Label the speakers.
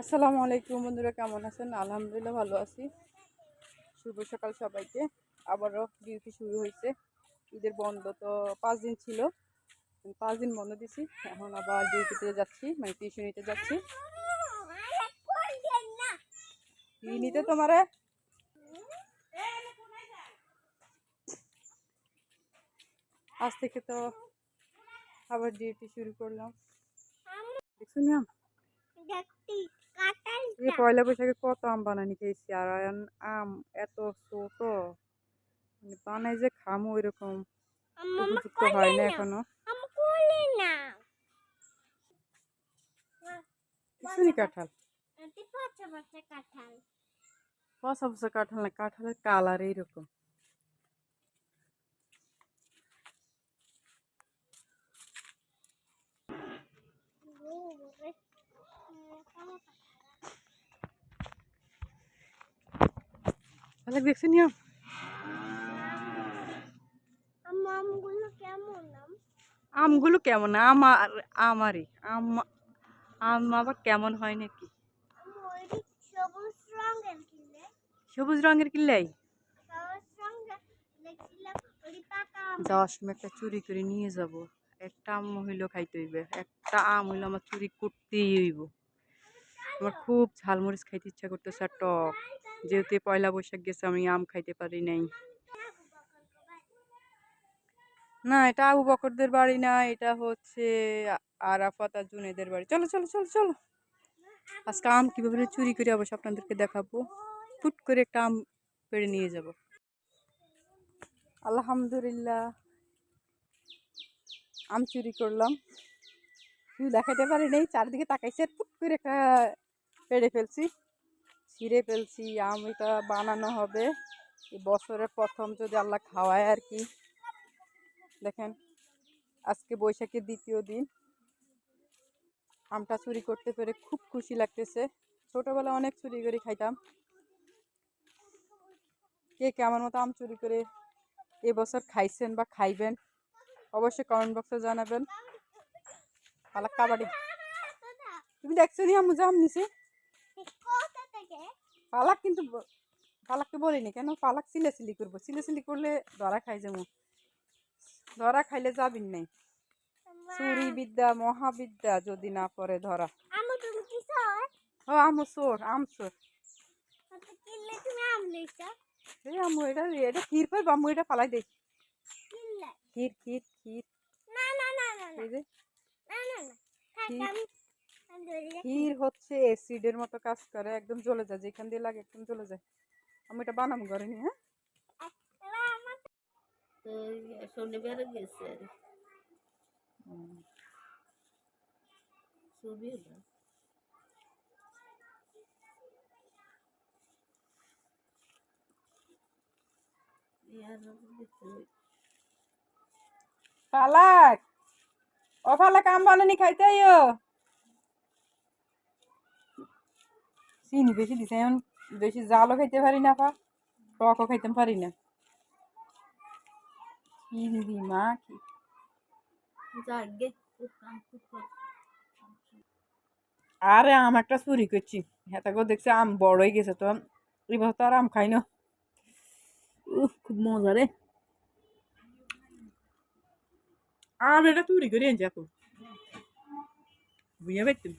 Speaker 1: আসসালামু আলাইকুম বন্ধুরা, কেমন আছেন? আলহামদুলিল্লাহ ভালো আছি। শুভ সকাল সবাইকে। আবারও ডিউটি শুরু হয়েছে। ঈদের বন্ধ তো পাঁচ দিন ছিল। পাঁচ দিন বন্ধ দিছি। এখন আবার ডিউটিতে যাচ্ছি মানে টিউশনিতে যাচ্ছি। নিতে তোমারে? আজ থেকে তো আবার ডিউটি শুরু করলাম। নিয়ম? এই পয়লা বৈশাখে কত আম বানানি খেয়েছি আর আম এত ছোট মানে বানাই যে খামো ওইরকম উপযুক্ত হয় না এখনও কিছুনি কাঁঠাল পচা পচা কাঁঠাল না কাঁঠালের কালার এইরকম তাহলে দেখছি নিয়ম
Speaker 2: আমগুলো কেমন আম
Speaker 1: আমার আমারই। আম আম আবার কেমন হয় নাকি?
Speaker 2: সবুজ রঙের কিনে।
Speaker 1: সবুজ রঙের কিল্লাই
Speaker 2: সবুজ রঙের দেখছিলাম ওই পাকা আম।
Speaker 1: যাওয়ার সময় একটা চুরি করে নিয়ে যাব। একটা আম হইলেও খাইতে হইবে একটা আম হইল আমার চুরি করতেই হইব। আমার খুব ঝালমরিচ খাইতে ইচ্ছা করতেছে আর টক। যেহেতু পয়লা বৈশাখ গেছে, আমি আম খাইতে পারি নাই। না, এটা আবু বকরদের বাড়ি না, এটা হচ্ছে আরাফাত আর জুনেদের বাড়ি। চলো চলো চলো চলো। আজকে আম কীভাবে চুরি করে অবশ্য আপনাদেরকে দেখাবো। ফুট করে একটা আম পেড়ে নিয়ে যাব। আলহামদুলিল্লাহ। আম চুরি করলাম। শুধু দেখাতে পারি নাই, চারিদিকে তাকাইছে ফুট করে একটা পেড়ে ফেলছি। ছিঁড়ে ফেলছি আম এটা বানানো হবে। বছরের প্রথম যদি আল্লাহ খাওয়ায় আর কি। দেখেন, আজকে বৈশাখের দ্বিতীয় দিন। আমটা চুরি করতে পেরে খুব খুশি লাগতেছে। ছোটোবেলা অনেক চুরি করে খাইতাম। কে কে আমার মতো আম চুরি করে এবছর খাইছেন বা খাইবেন, অবশ্যই কমেন্ট বক্সে জানাবেন। পালাক কাবাডি। তুমি দেখছ নি আমি জাম নিছি? পালাক কিন্তু পালাককে বলিনি কেন? পালাক সিলে সিলি করব। সিলে সিলি করলে ধরা খাই যাব ধরা খাইলে যাবিন নাই। চুরি বিদ্যা মহাবিদ্যা যদি না পড়ে ধরা। ও আমো চোর আম চোর।
Speaker 2: লইছো
Speaker 1: এই আমু এটা এটা ক্ষীর পাই বামু এটা পালাই
Speaker 2: কিনলে?
Speaker 1: ক্ষীর ক্ষীর ক্ষীর।
Speaker 2: না না না না না। না না না।
Speaker 1: ক্ষীর হচ্ছে অ্যাসিডের মতো কাজ করে একদম জ্বলে যায় যেখান দিয়ে লাগে একদম জ্বলে যায়। আমি এটা বানাম ঘরে নি হ্যাঁ?
Speaker 3: শনিবারে গেছে।
Speaker 1: পালাক! ও পালাক আম বানানি খাইতে আইও। চিনি বেশি দিছে এখন বেশি জালও খাইতে পারি না পা টকও খাইতে পারি না। কি দিদি মা কি। আরে আম একটা চুরি করছি হেতাকেও দেখছি আম বড় হয়ে গেছে তো এবার তো আর আম খাই না। উফ খুব মজা রে। আম এটা চুরি করে আনছি এখন বুঝে পারতাম